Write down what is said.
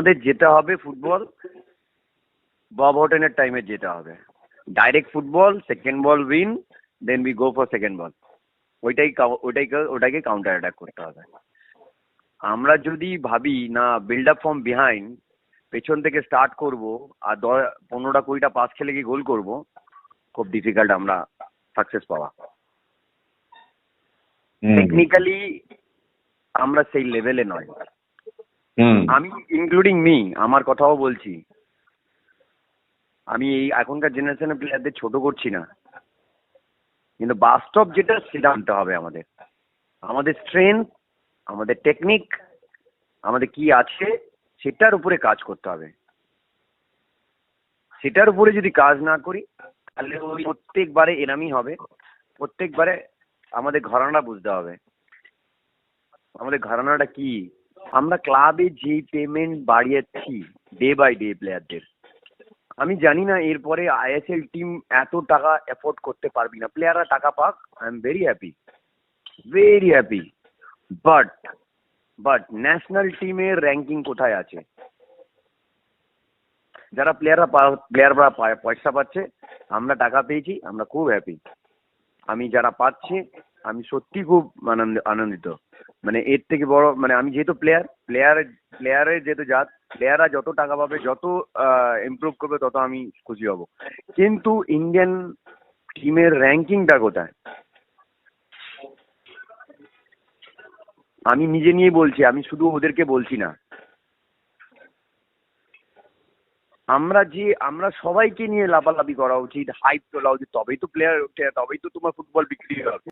আমাদের যেতে হবে ফুটবল বব হোটেনের টাইমে যেতে হবে। Direct football second ball win then we go for second ball ওইটাই ওইটাই ওটাকে কাউন্টার অ্যাটাক করতে হবে। আমরা যদি ভাবি না বিল্ড আপ ফ্রম বিহাইন্ড পেছন থেকে স্টার্ট করব আর দশ পনেরোটা কুড়িটা পাস খেলে গিয়ে গোল করব খুব ডিফিকাল্ট আমরা সাকসেস পাওয়া। টেকনিক্যালি আমরা সেই লেভেলে নয়। আমি ইনক্লুডিং মি আমার কথাও বলছি। আমি এই এখনকার জেনারেশনের প্লেয়ারদের ছোট করছি না। কিন্তু বাস্তব যেটা, সেটা আনতে হবে আমাদের। আমাদের স্ট্রেংথ আমাদের টেকনিক আমাদের কি আছে, সেটার উপরে কাজ করতে হবে। সেটার উপরে যদি কাজ না করি, তাহলে ওই প্রত্যেকবারে এরামই হবে। প্রত্যেকবারে আমাদের ঘরানা বুঝতে হবে। আমাদের ঘরানাটা কি? আমরা ক্লাবে যে পেমেন্ট বাড়িয়েছি ডে বাই ডে প্লেয়ারদের আমি জানি না এরপরে আইএসএল টিম এত টাকা এফোর্ড করতে পারবি না। প্লেয়াররা টাকা পাক I am very happy very happy but but national টিমের র্যাঙ্কিং কোথায় আছে? যারা প্লেয়াররা প্লেয়াররা পয়সা পাচ্ছে, আমরা টাকা পেয়েছি, আমরা খুব হ্যাপি আমি যারা পাচ্ছে, আমি সত্যি খুব আনন্দ, আনন্দিত। মানে এর থেকে বড় মানে আমি যেহেতু প্লেয়ার প্লেয়ার প্লেয়ারের যেহেতু জাত প্লেয়াররা যত টাকা পাবে, যত ইমপ্রুভ করবে, তত আমি খুশি হব। কিন্তু ইন্ডিয়ান টিমের র্যাঙ্কিংটা কোথায়? আমি নিজে নিয়ে বলছি, আমি শুধু ওদেরকে বলছি না। আমরা যে, আমরা সবাইকে নিয়ে লাফালাফি করা উচিত হাইপ তোলা উচিত, তবেই তো প্লেয়ার তবেই তো তোমার ফুটবল বিক্রি হবে।